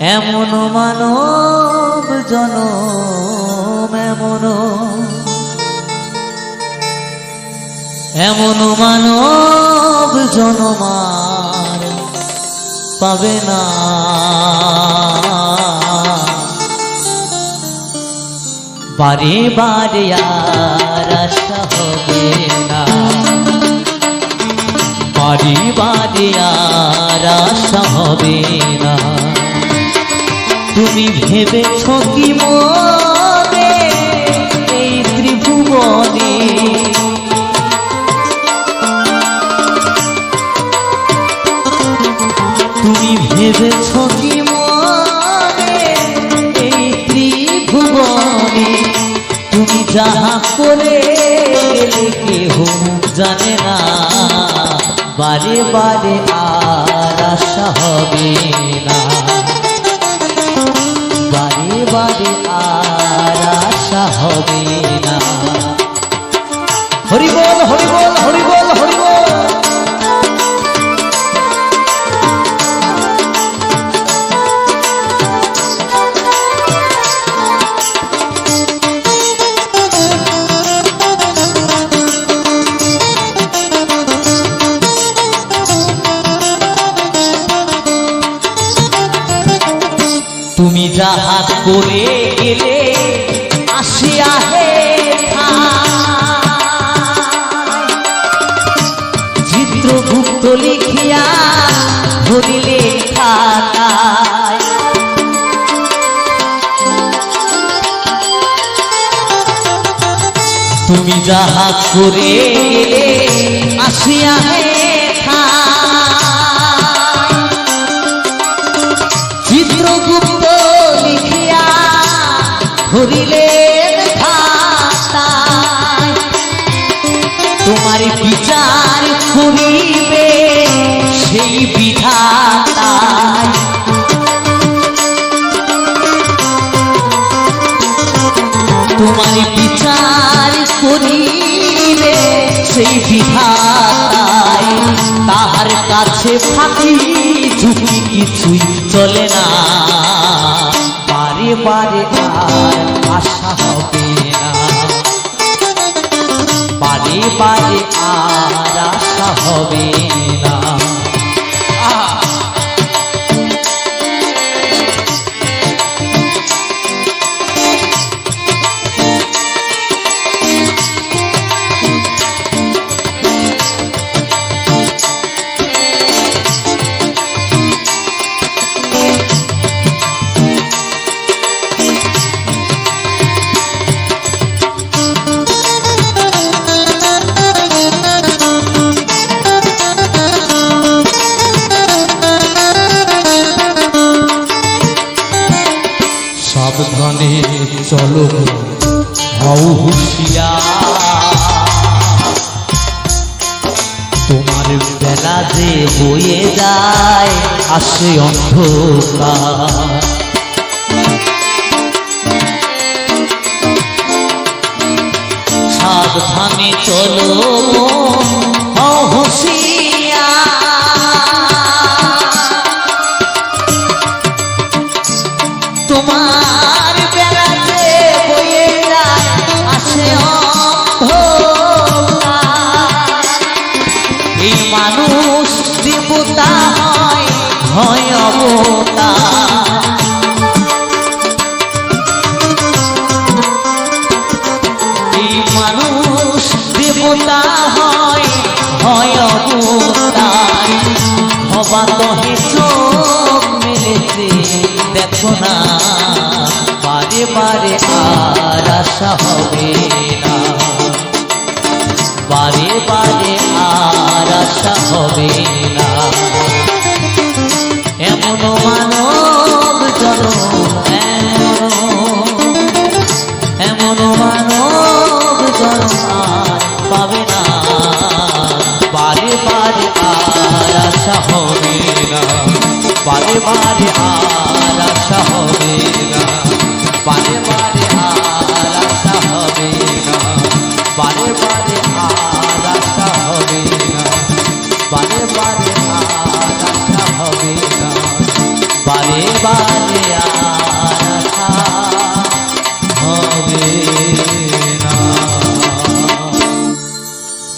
এমন মানব জনম, এমন। এমন মানব জনমার পাবে না। বারে বারে আশা হবে না। বারে বারে আর হবে তুমি ভেবেছ কি মনে এই ত্রিভুবনে? তুমি কি মনে এই ত্রিভুবনে? তুমি যাহা করে কেহ জানে না। বারে বারে আর হরি বল হরি হরি তুমি যাহা করে গেলে আসিয়া হে ধরিলে তুমি যাহা করে আসিয়া তোমার বিচার করিবে, সেই বিধাতায় তাহার কাছে ফাঁকি ঝুঁকি কিছুই চলে না। বারে বারে আর আশা হবে না। বারে বারে আর আশা হবে না। চলো হও তোমার বেলা যে বয়ে যায় আসে অন্ধকার। সাবধানে চলো মানুষ দেবতা হয় হয় অবতার হবা তহে দেখো না বারে বারে আর আশা হবে বারে বারে আর আশা না বারে বারে